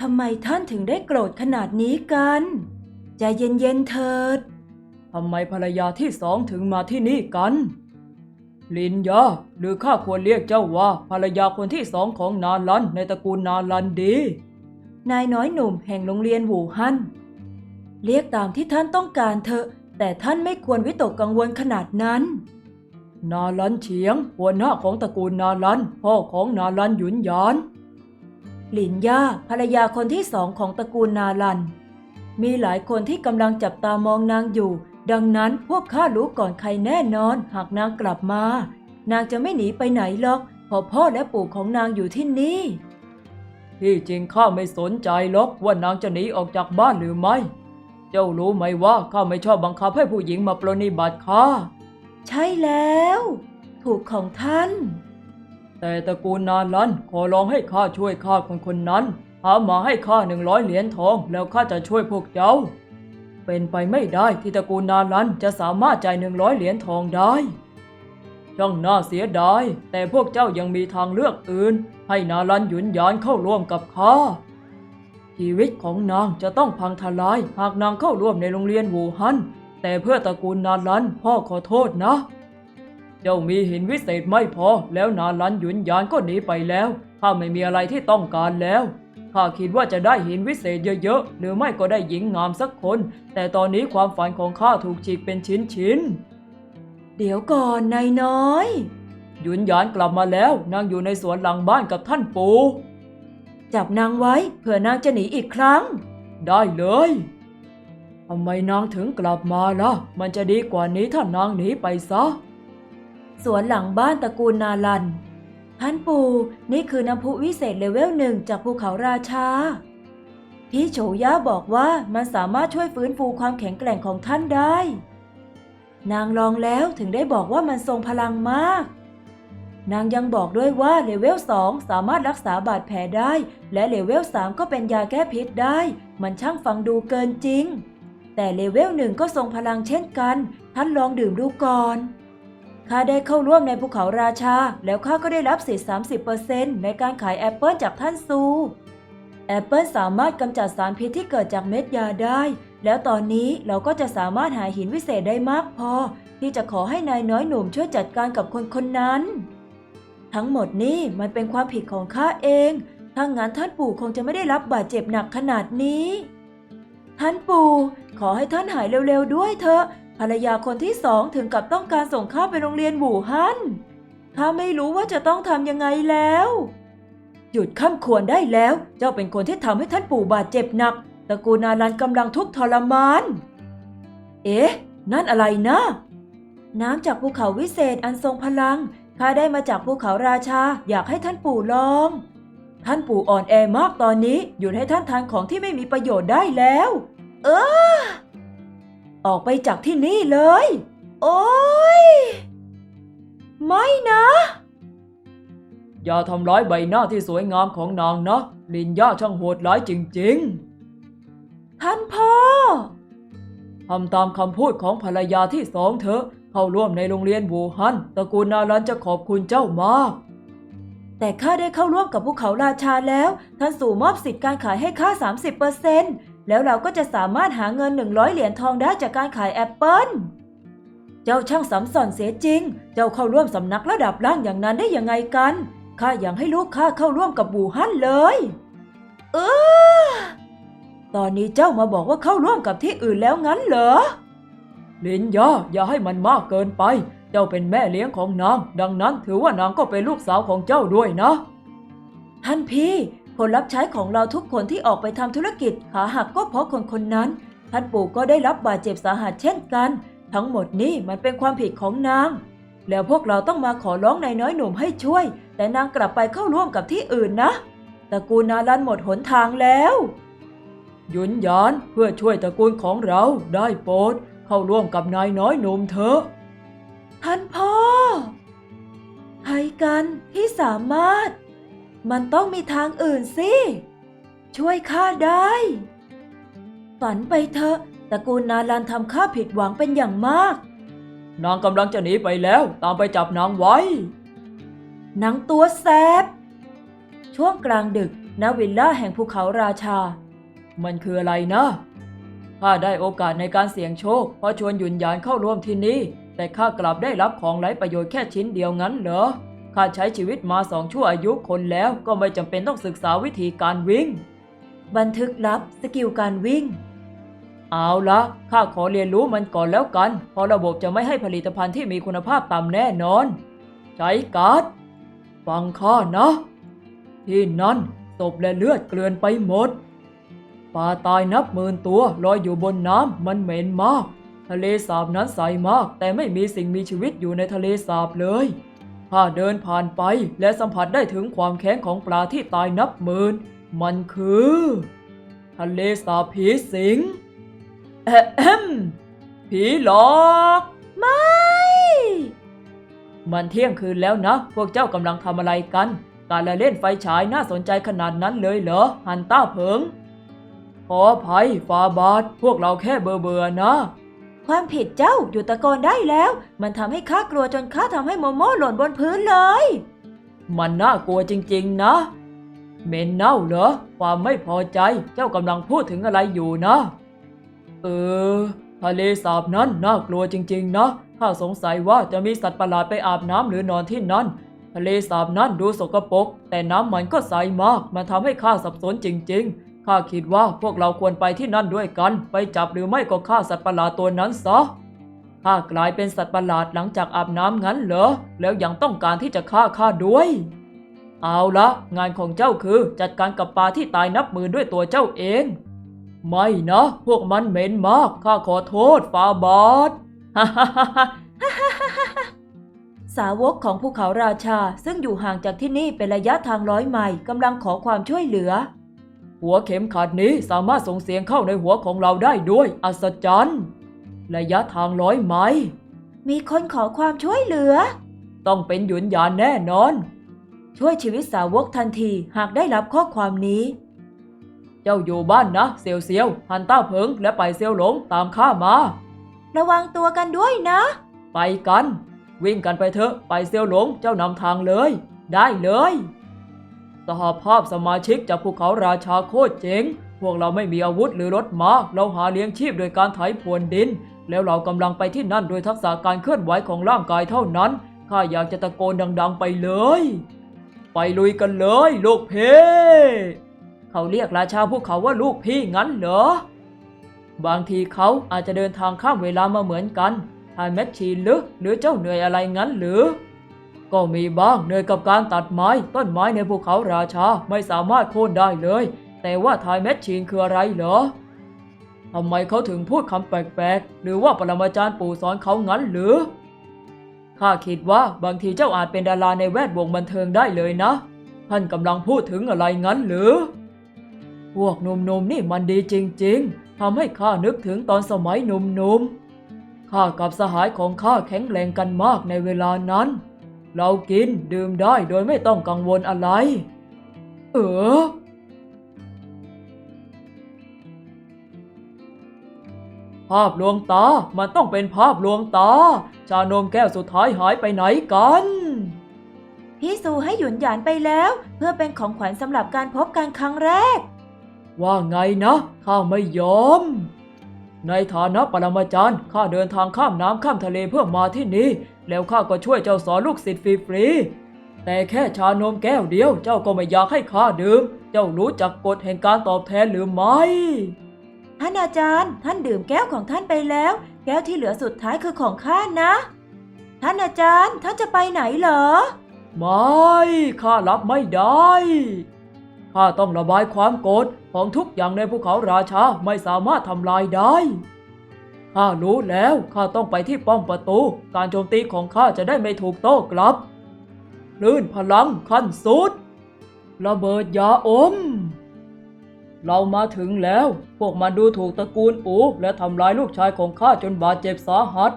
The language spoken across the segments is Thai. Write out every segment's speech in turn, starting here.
ทำไมท่านถึงได้โกรธขนาดนี้กัน ใจเย็นๆเถิด ทำไมภรรยาที่สองถึงมาที่นี่กัน ลินยาหรือข้าควรเรียกเจ้าว่าภรรยาคนที่สองของนาลันในตระกูลนาลันดี นายน้อยหนุ่มแห่งโรงเรียนหูฮั่นเรียกตามที่ท่านต้องการเถอะ แต่ท่านไม่ควรวิตกกังวลขนาดนั้น นาลันเฉียงหัวหน้าของตระกูลนาลัน พ่อของนาลันหยุนหยาน หลินย่าภรรยาคนที่สองของตระกูลนาลัน มีหลายคนที่กำลังจับตามองนางอยู่ ดังนั้นพวกข้ารู้ก่อนใครแน่นอน หากนางกลับมา นางจะไม่หนีไปไหนหรอกเพราะพ่อและปู่ของนางอยู่ที่นี่ที่จริงข้าไม่สนใจหรอกว่านางจะหนีออกจากบ้านหรือไม่ เจ้ารู้ไหมว่าข้าไม่ชอบบังคับให้ผู้หญิงมาปรนนิบัติข้าใช่แล้ว ถูกของท่าน แต่ตระกูลนาลันขอร้องให้ข้าช่วยข้าคนคนนั้น หามาให้ข้าหนึ่งร้อยเหรียญทองแล้วข้าจะช่วยพวกเจ้า เป็นไปไม่ได้ที่ตระกูลนาลันจะสามารถจ่ายหนึ่งร้อยเหรียญทองได้ช่างน่าเสียดาย แต่พวกเจ้ายังมีทางเลือกอื่น ให้นาลันหยุนยานเข้าร่วมกับข้าชีวิตของนางจะต้องพังทลาย หากนางเข้าร่วมในโรงเรียนวูฮันแต่เพื่อตระกูลนาลันพ่อขอโทษนะ เจ้ามีหินวิเศษไม่พอ แล้วนาลันหยุนหยานก็หนีไปแล้วข้าไม่มีอะไรที่ต้องการแล้วข้าคิดว่าจะได้หินวิเศษเยอะๆ หรือไม่ก็ได้หญิงงามสักคน แต่ตอนนี้ความฝันของข้าถูกฉีกเป็นชิ้นเดี๋ยวก่อนนายน้อยๆหยุนหยานกลับมาแล้วนางอยู่ในสวนหลังบ้านกับท่านปู่จับนางไว้เผื่อนางจะหนีอีกครั้ง ได้เลยทำไมนางถึงกลับมาล่ะ มันจะดีกว่านี้ถ้านางหนีไปซะ สวนหลังบ้านตระกูลนาลัน ท่านปู่นี่คือน้ำพุวิเศษเลเวลหนึ่งจากภูเขาราชา พี่โฉย่าบอกว่ามันสามารถช่วยฟื้นฟูความแข็งแกร่งของท่านได้ นางลองแล้วถึงได้บอกว่ามันทรงพลังมาก นางยังบอกด้วยว่าเลเวล2สามารถรักษาบาดแผลได้ และเลเวล3ก็เป็นยาแก้พิษได้ มันช่างฟังดูเกินจริง แต่เลเวลหนึ่งก็ทรงพลังเช่นกัน ท่านลองดื่มดูก่อน ข้าได้เข้าร่วมในภูเขาราชา แล้วข้าก็ได้รับสิทธิ์ 30%ในการขายแอปเปิลจากท่านซู แอปเปิลสามารถกำจัดสารพิษที่เกิดจากเม็ดยาได้ แล้วตอนนี้เราก็จะสามารถหาหินวิเศษได้มากพอ ที่จะขอให้นายน้อยหนุ่มช่วยจัดการกับคนคนนั้น ทั้งหมดนี้มันเป็นความผิดของข้าเอง ถ้างั้นท่านปู่คงจะไม่ได้รับบาดเจ็บหนักขนาดนี้ ท่านปู่ขอให้ท่านหายเร็วๆด้วยเถอะ ภรรยาคนที่สองถึงกับต้องการส่งข้าไปโรงเรียนบู่ฮั่นข้าไม่รู้ว่าจะต้องทำยังไงแล้ว หยุดข้ามควรได้แล้ว เจ้าเป็นคนที่ทำให้ท่านปู่บาดเจ็บหนักตระกูลนาลันกำลังทุกข์ทรมาน เอ๊ะ นั่นอะไรนะ น้ำจากภูเขาวิเศษอันทรงพลังข้าได้มาจากภูเขาราชาอยากให้ท่านปู่ลอง ท่านปู่อ่อนแอมากตอนนี้ หยุดให้ท่านทานของที่ไม่มีประโยชน์ได้แล้ว เออ ออกไปจากที่นี่เลย โอ้ย ไม่นะ อย่าทำร้ายใบหน้าที่สวยงามของนางนะ ลินย่าช่างโหดร้ายจริงท่านพ่อๆทำตามคำพูดของภรรยาที่สองเถอะเข้าร่วมในโรงเรียนวูฮันตระกูลนารันจะขอบคุณเจ้ามาก แต่ข้าได้เข้าร่วมกับภูเขาราชาแล้ว ท่านสู่มอบสิทธิ์การขายให้ข้า 30% แล้วเราก็จะสามารถหาเงิน 100 เหรียญทองได้จากการขายแอปเปิลเจ้าช่างสำสอนเสียจริง เจ้าเข้าร่วมสำนักระดับล่างอย่างนั้นได้ยังไงกัน ข้าอยากให้ลูกข้าเข้าร่วมกับบูฮั่นเลย เออ ตอนนี้เจ้ามาบอกว่าเข้าร่วมกับที่อื่นแล้วงั้นเหรอ ลินยาอย่าให้มันมากเกินไป เจ้าเป็นแม่เลี้ยงของนาง ดังนั้นถือว่านางก็เป็นลูกสาวของเจ้าด้วยนะ ท่านพี่ คนรับใช้ของเราทุกคนที่ออกไปทำธุรกิจขาหักก็เพราะคนคนนั้น ท่านปู่ก็ได้รับบาดเจ็บสาหัสเช่นกัน ทั้งหมดนี้มันเป็นความผิดของนาง แล้วพวกเราต้องมาขอร้องนายน้อยหนุ่มให้ช่วย แต่นางกลับไปเข้าร่วมกับที่อื่นนะตระกูลนาลันหมดหนทางแล้วยุนยานเพื่อช่วยตระกูลของเราได้โปรดเข้าร่วมกับนายน้อยหนุ่มเถอะท่านพ่อใครกันที่สามารถ มันต้องมีทางอื่นสิ ช่วยข้าได้ ฝันไปเถอะตระกูลนาลันทำข้าผิดหวังเป็นอย่างมาก นางกำลังจะหนีไปแล้ว ตามไปจับนางไว้ หนังตัวแสบ ช่วงกลางดึกณวิลล่าแห่งภูเขาราชา มันคืออะไรนะข้าได้โอกาสในการเสี่ยงโชคเพราะชวนหยุนหยานเข้าร่วมที่นี่ แต่ข้ากลับได้รับของไร้ประโยชน์แค่ชิ้นเดียวงั้นเหรอ ข้าใช้ชีวิตมาสองชั่วอายุคนแล้วก็ไม่จำเป็นต้องศึกษาวิธีการวิ่ง บันทึกลับสกิลการวิ่ง เอาละข้าขอเรียนรู้มันก่อนแล้วกัน เพราะระบบจะไม่ให้ผลิตภัณฑ์ที่มีคุณภาพต่ำแน่นอน ใช้การ์ดฟังข้านะ ที่นั่นศพและเลือดเกลื่อนไปหมดปลาตายนับหมื่นตัวลอยอยู่บนน้ำมันเหม็นมาก ทะเลสาบนั้นใสมาก แต่ไม่มีสิ่งมีชีวิตอยู่ในทะเลสาบเลย ข้าเดินผ่านไปและสัมผัสได้ถึงความแข็งของปลาที่ตายนับหมื่น มันคือทะเลสาบผีสิงแอะแอมผีหลอก ไม่ มันเที่ยงคืนแล้วนะ พวกเจ้ากำลังทำอะไรกัน การละเล่นไฟฉายน่าสนใจขนาดนั้นเลยเหรอ ฮันต้าเผิง ขออภัยฟาบาทพวกเราแค่เบอร์เบอๆนะ ความผิดเจ้าอยู่ตะโกนได้แล้ว มันทำให้ข้ากลัวจนข้าทำให้โมโม่หล่นบนพื้นเลย มันน่ากลัวจริงๆนะ เมนเน่าเหรอ ความไม่พอใจเจ้ากำลังพูดถึงอะไรอยู่นะ เออ ทะเลสาบนั้นน่ากลัวจริง ๆ นะข้าสงสัยว่าจะมีสัตว์ประหลาดไปอาบน้ำหรือนอนที่นั่น ทะเลสาบนั้นดูสกปรกแต่น้ำมันก็ใสมาก มันทำให้ข้าสับสนจริง ๆ ข้าคิดว่าพวกเราควรไปที่นั่นด้วยกัน ไปจับหรือไม่ก็ฆ่าสัตว์ประหลาดตัวนั้นซะข้ากลายเป็นสัตว์ประหลาดหลังจากอาบน้ำงั้นเหรอ แล้วยังต้องการที่จะฆ่าข้าด้วย เอาละ งานของเจ้าคือจัดการกับปลาที่ตายนับหมื่นด้วยตัวเจ้าเอง ไม่นะ พวกมันเหม็นมาก ข้าขอโทษฟาบาทฮ่าฮ่าฮ่าฮ่าสาวกของภูเขาราชาซึ่งอยู่ห่างจากที่นี่เป็นระยะทางร้อยไมล์กำลังขอความช่วยเหลือ หัวเข็มขัดนี้สามารถส่งเสียงเข้าในหัวของเราได้ด้วย อัศจรรย์ระยะทางร้อยไมล์มีคนขอความช่วยเหลือ ต้องเป็นหยุนหยานแน่นอน ช่วยชีวิตสาวกทันทีหากได้รับข้อความนี้ เจ้าอยู่บ้านนะ เซียวเซียวฮันต้าเพิงและไปเซียวหลงตามข้ามา ระวังตัวกันด้วยนะ ไปกัน วิ่งกันไปเถอะ ไปเซียวหลงเจ้านำทางเลย ได้เลยส หภาพสมาชิกจากภูเขาราชาโคตรเจ๋ง พวกเราไม่มีอาวุธหรือรถม้า เราหาเลี้ยงชีพโดยการไถพรวนดิน แล้วเรากำลังไปที่นั่นโดยทักษะการเคลื่อนไหวของร่างกายเท่านั้น ข้าอยากจะตะโกนดัง ๆ ไปเลย ไปลุยกันเลยลูกเพเขาเรียกราชาภูเขาว่าลูกพี่งั้นเหรอ บางทีเขาอาจจะเดินทางข้ามเวลามาเหมือนกันทายแมชชีนหรือหรือเจ้าเหนื่อยอะไรงั้นหรือ ก็มีบ้างเหนื่อยกับการตัดไม้ต้นไม้ในภูเขาราชาไม่สามารถโค่นได้เลย แต่ว่าทายแมชชีนคืออะไรเหรอทำไมเขาถึงพูดคำแปลกๆ หรือว่าปรมาจารย์ปู่สอนเขางั้นหรือ ข้าคิดว่าบางทีเจ้าอาจเป็นดาราในแวดวงบันเทิงได้เลยนะ ท่านกำลังพูดถึงอะไรงั้นหรือ พวกหนุ่มๆนี่มันดีจริงๆ ทำให้ข้านึกถึงตอนสมัยหนุ่มๆ ข้ากับสหายของข้าแข็งแรงกันมากในเวลานั้น เรากินดื่มได้โดยไม่ต้องกังวลอะไร เออ ภาพลวงตา มันต้องเป็นภาพลวงตา ชานมแก้วสุดท้ายหายไปไหนกัน พี่ซูให้หยุนหยานไปแล้ว เพื่อเป็นของขวัญสำหรับการพบกันครั้งแรก ว่าไงนะข้าไม่ยอมในฐานะปรมาจารย์ข้าเดินทางข้ามน้ำข้ามทะเลเพื่อมาที่นี่ แล้วข้าก็ช่วยเจ้าสอนลูกศิษย์ฟรีๆแต่แค่ชานมแก้วเดียวเจ้าก็ไม่อยากให้ข้าดื่ม เจ้ารู้จักกฎแห่งการตอบแทนหรือไม่ ท่านอาจารย์ ท่านดื่มแก้วของท่านไปแล้ว แก้วที่เหลือสุดท้ายคือของข้านะ ท่านอาจารย์ท่านจะไปไหนเหรอ ไม่ข้ารับไม่ได้ข้าต้องระบายความโกรธของทุกอย่างในภูเขาราชาไม่สามารถทำลายได้ ข้ารู้แล้วข้าต้องไปที่ป้อมประตู การโจมตีของข้าจะได้ไม่ถูกโต้กลับคลื่นพลังขั้นสุด ระเบิดยาอม เรามาถึงแล้ว พวกมันดูถูกตระกูลปูและทำร้ายลูกชายของข้าจนบาดเจ็บสาหัส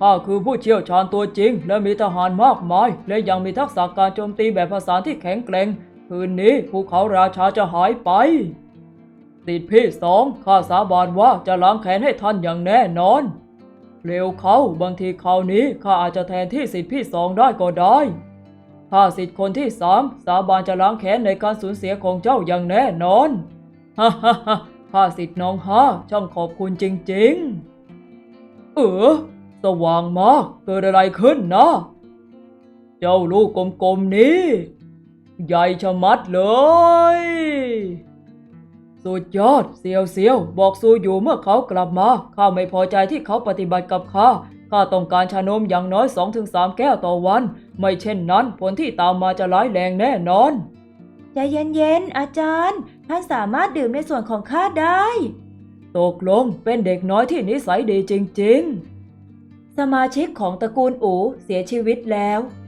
ข้าคือผู้เชี่ยวชาญตัวจริง และมีทหารมากมาย และยังมีทักษะการโจมตีแบบภาษาที่แข็งแกร่ง คืนนี้ภูเขาราชาจะหายไป ติดพี่สองข้าสาบานว่าจะล้างแค้นให้ท่านอย่างแน่นอน เร็วเขาบางทีคราวนี้ข้าอาจจะแทนที่สิทธิพี่สองได้ก็ได้ข้าสิทธิ์คนที่สามสาบานจะล้างแค้นในการสูญเสียของเจ้าอย่างแน่นอนฮ่าฮ่าฮ่าข้าสิทธิ์น้องห้าช่างขอบคุณจริงๆ เออสว่างมากเกิดอะไรขึ้นนะเจ้าลูกกลมๆนี้ ใหญ่ชะมัดเลย สุดยอดเซียวเซียวบอกซูอยู่เมื่อเขากลับมาข้าไม่พอใจที่เขาปฏิบัติกับข้าข้าต้องการชานมอย่างน้อย 2-3 แก้วต่อวัน ไม่เช่นนั้นผลที่ตามมาจะร้ายแรงแน่นอนใจเย็นๆอาจารย์ท่านสามารถดื่มในส่วนของข้าได้ ตกลงเป็นเด็กน้อยที่นิสัยดีจริงสมาชิกของตระกูลอูเสียชีวิตแล้วๆ